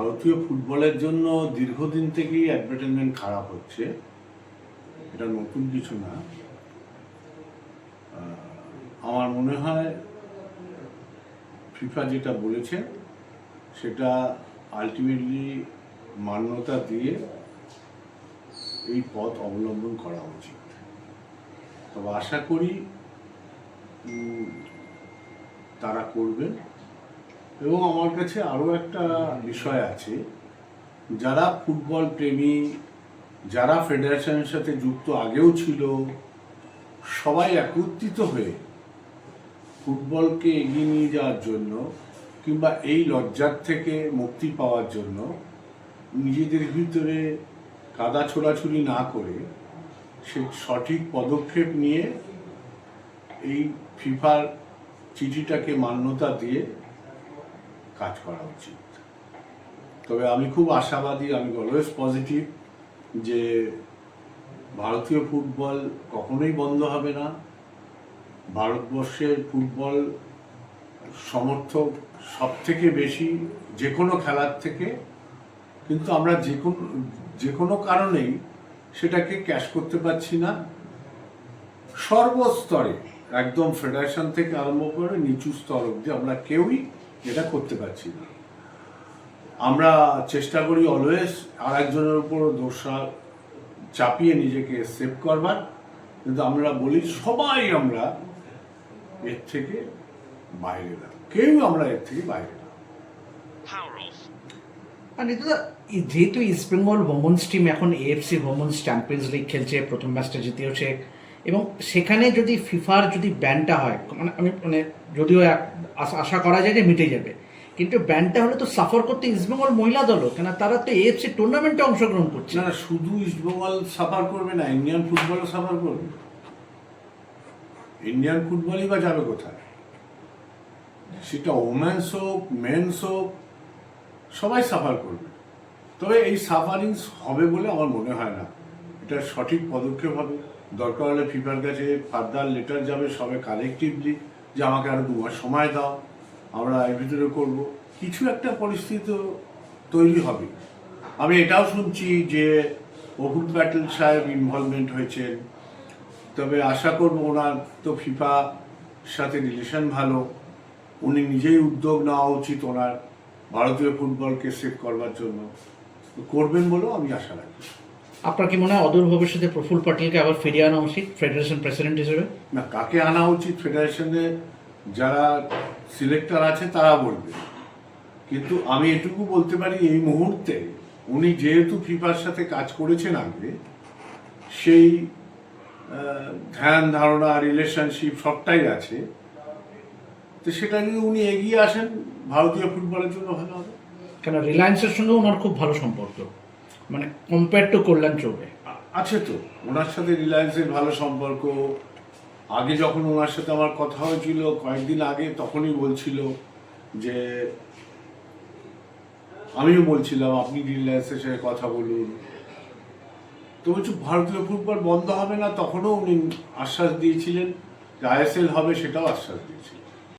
ভারতীয় ফুটবলের জন্য দীর্ঘদিন থেকেই অ্যাডভার্টাইজমেন্ট খারাপ হচ্ছে। এটা নতুন কিছু না। আমার মনে হয় ফিফা যেটা বলেছে, সেটা আলটিমেটলি মান্যতা দিয়ে এই পথ অবলম্বন করা উচিত। তবে আশা করি তারা করবেন এবং আমার কাছে আরও একটা বিষয় আছে। যারা ফুটবল প্রেমী, যারা ফেডারেশনের সাথে যুক্ত আগেও ছিল, সবাই একত্রিত হয়ে ফুটবলকে এগিয়ে নিয়ে যাওয়ার জন্য কিংবা এই লজ্জার থেকে মুক্তি পাওয়ার জন্য নিজেদের ভিতরে কাদা ছোড়াছুড়ি না করে সে সঠিক পদক্ষেপ নিয়ে এই ফিফার চিঠিটাকে মান্যতা দিয়ে কাজ করা উচিত। তবে আমি খুব আশাবাদী, আমি অলওয়েজ পজিটিভ যে ভারতীয় ফুটবল কখনোই বন্ধ হবে না। ভারতবর্ষের ফুটবল সমর্থক সব থেকে বেশি যে কোনো খেলার থেকে। কিন্তু আমরা যে কোনো যে কোনো কারণেই সেটাকে ক্যাশ করতে পারছি না। সর্বস্তরে, একদম ফেডারেশন থেকে আরম্ভ করে নিচু স্তর অবধি আমরা কেউই এটা করতে পারছি না। আমরা চেষ্টা করি অলওয়েজ আর একজনের উপর দোষা চাপিয়ে নিজেকে সেভ করবার। কিন্তু আমরা বলি সবাই আমরা এর থেকে বাইরে না। কেউ আমরা এর থেকে বাইরে না। এই যেহেতু ইস্ট বেঙ্গল ওমেন্স টিম এখন এএফসি ওমেন্স চ্যাম্পিয়ন্স লিগ খেলছে প্রথম ম্যাচটা জিতেওছে এবং সেখানে যদি ফিফার যদি ব্যানটা হয় মানে আমি মানে যদিও আশা- করা যায় যে মিটে যাবে, কিন্তু ব্যানটা হলে তো সাফার করতে ইস্টবেঙ্গল মহিলা দলও কেন তারা তো এএফসি টুর্নামেন্টে অংশগ্রহণ করছে। না শুধু ইস্টবেঙ্গল সাফার করবে না ইন্ডিয়ান ফুটবলও সাফার করবে। ইন্ডিয়ান ফুটবলই বা যাবে কোথায়? সেটা ওমেন্স হোক মেন্স হোক, সবাই সাফার করবে। তবে এই সাফারিংস হবে বলে আমার মনে হয় না। এটা সঠিক পদক্ষেপ হবে। দরকার হলে ফিফার কাছে ফার্দার লেটার যাবে সবে কালেকটিভলি যে আমাকে আরও দু মাস সময় দাও, আমরা এর ভিতরে করব। কিছু একটা পরিস্থিতি তো তৈরি হবে। আমি এটাও শুনছি যে অভুল প্যাটেল সাহেব ইনভলভমেন্ট হয়েছেন। তবে আশা করব ওনার তো ফিফা সাথে রিলেশন ভালো। উনি নিজেই উদ্যোগ নেওয়া উচিত ওনার ভারতীয় ফুটবলকে সেভ করবার জন্য। করবেন বলেও আমি আশা রাখি। আপনার কি মনে হয় অদূর ভবিষ্যতে প্রফুল্ল পাটিলকে আবার ফিরিয়ে আনা উচিত ফেডারেশন প্রেসিডেন্ট হিসেবে? না কাকে আনা উচিত ফেডারেশনে যারা সিলেক্টর আছে তারা বলবে। কিন্তু আমি এটুকু বলতে পারি এই মুহূর্তে উনি যেহেতু ফিফার সাথে কাজ করেছেন আগে সেই ধ্যান ধারণা রিলেশনশিপ সবটাই আছে। তো সেটা যদি উনি এগিয়ে আসেন ভারতীয় ফুটবলের জন্য ভালো হবে। কেন রিলায়েন্সের সঙ্গে ওনার খুব ভালো সম্পর্ক। মানে কম্পেয়ার টু কল্যাণ চৌবে। আছে তো, ওনার সাথে রিলায়েন্সের ভালো সম্পর্ক, আগে যখন ওনার সাথে আমার কথা হয়েছিল, কয়েকদিন আগে তখনই বলছিল যে, আমিও বলছিলাম, আপনি রিলায়েন্সের সাথে কথা বলুন। তো বলছি, ভারতীয় ফুটবল বন্ধ হবে না? তখনও উনি আশ্বাস দিয়েছিলেন যে, আইএসএল হবে, সেটাও আশ্বাস দিয়েছিলেন।